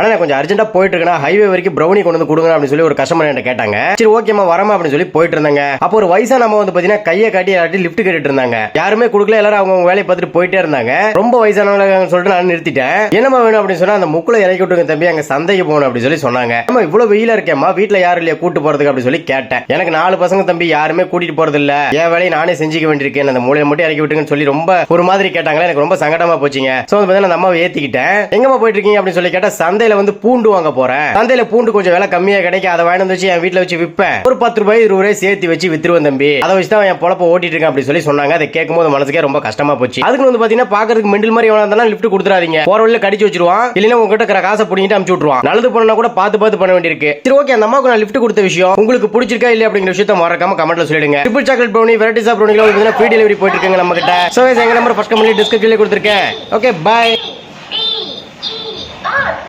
ஆனா நான் கொஞ்சம் அர்ஜென்ட்டா போயிட்டு இருக்கேன் ஹைவே வரைக்கும் ப்ரௌனி கொண்டு வந்து கொடுங்க அப்படின்னு சொல்லி ஒரு கஸ்டமர் என்கிட்ட கேட்டாங்க. சரி ஓகேமா வரமா அப்படின்னு சொல்லி போயிட்டு இருந்தாங்க அப்போ ஒரு வயசான நம்ம வந்து பாத்தீங்கன்னா கையை காட்டி எல்லாட்டி லிஃப்ட் கேட்டுட்டு இருந்தாங்க யாருமே கொடுக்கல எல்லாரும் அவங்க வேலையை பார்த்துட்டு போயிட்டே இருந்தாங்க. ரொம்ப வயசானவங்க சொல்லிட்டு நான் நிறுத்திட்டேன். என்னமா வேணும் அப்படின்னு சொன்னா அந்த முக்குல இறக்கி விட்டுங்க தம்பி அங்க சந்தைக்கு போகணும் அப்படின்னு சொல்லி சொன்னாங்க. நம்ம இவ்வளவு வெயில இருக்கேம்மா வீட்டுல யாரும் இல்லையா கூட்டு போறதுக்கு அப்படின்னு சொல்லி கேட்டேன். எனக்கு நாலு பசங்க தம்பி யாருமே கூட்டிட்டு போறது இல்ல என் வேலையை நானே செஞ்சுக்க வேண்டியிருக்கேன் அந்த மூலையை மட்டும் இறக்கி விட்டுங்கன்னு சொல்லி ரொம்ப ஒரு மாதிரி கேட்டாங்களே எனக்கு ரொம்ப சங்கடமா போச்சுங்க. சோ வந்து பாத்தீங்கன்னா அந்த அம்மாவை ஏத்திக்கிட்டேன். எங்கம்மா போயிட்டு இருக்கீங்க அப்படின்னு சொல்லி கேட்டா சந்தையில வந்து பூண்டு வாங்க போறேன். சந்தையில பூண்டு கொஞ்சம் விலை கம்மியா கிடைக்கும். அதை வாங்கி வந்து வச்சு என் வீட்டுல வச்சு விற்பேன் ஒரு பத்து ரூபாய் இருபது ரூபாய் சேர்த்து வச்சு வித்துருவேன் தம்பி. அதை வச்சு தான் என் பொழப்ப ஓட்டிட்டு இருக்கேன் அப்படி சொல்லி சொன்னாங்க. அதை கேட்கும்போது மனசுக்கே ரொம்ப கஷ்டமா போச்சு. அதுக்கு வந்து பாத்தீங்கன்னா பாக்குறதுக்கு மெண்டில் மாதிரி எவ்வளவு இருந்தாலும் லிஃப்ட் கொடுத்துறாதீங்க போற வழியில கடிச்சு வச்சிருவான். இல்லைன்னா உங்ககிட்ட இருக்கிற காசை பிடிங்கிட்டு அமுச்சு விட்டுருவான். நல்லது பண்ணா கூட பார்த்து பார்த்து பண்ண வேண்டியிருக்கு. சரி ஓகே அந்த அம்மாவுக்கு நான் லிஃப்ட் கொடுத்த விஷயம். உங்களுக்கு பிடிச்சிருக்கா இல்லையா அப்படிங்கிற விஷயத்த மறக்காம கமெண்ட்ல சொல்லிடுங்க. Triple chocolate brownie varieties of ப்ரௌனிகள் free delivery போயிட்டு இருக்காங்க நம்ம கிட்ட சோ எங்க நம்பர் ஃபர்ஸ்ட் கம்பெனி டிஸ்கிரிப்ஷன்ல கொடுத்துருக்கேன். Okay bye